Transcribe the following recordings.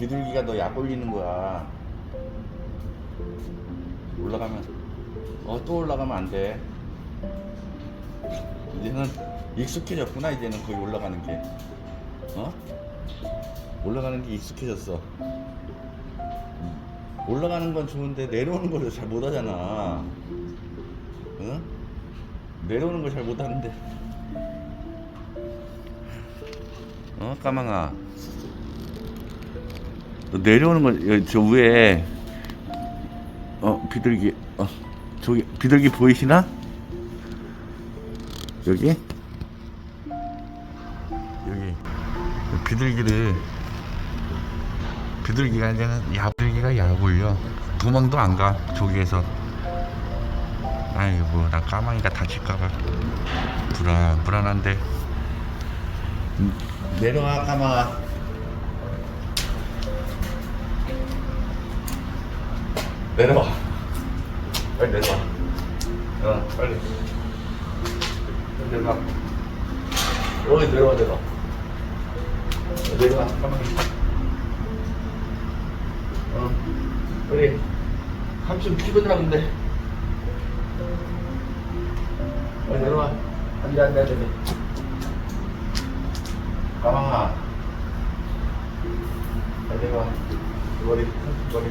비둘기가 너 약 올리는 거야. 올라가면 어 또 올라가면 안 돼. 이제는 익숙해졌구나 이제는 거기 올라가는 게. 어? 올라가는 게 익숙해졌어. 음. 올라가는 건 좋은데 내려오는 걸 잘 못하잖아. 응? 내려오는 걸 잘 못하는데. 어 까망아. 너 내려오는 거저 위에 어 비둘기 어 저기 비둘기 보이시나? 여기? 여기. 비둘기를 비둘기가 이제는 야 비둘기가 약 올려 도망도 안 가 저기에서. 아이고 나 까마귀가 다칠까봐. 불안 불안한데. 음, 내려와 까마 내려와. 빨리 내려와. 어 빨리. 내려와. 어이 내려와 어, 내려와. 까마귀 어 빨리. 삼촌 피곤하나 본데. 어 내려와. 안돼 안돼 안돼 까마귀 빨리 내려와. 머리 머리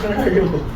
Thank you.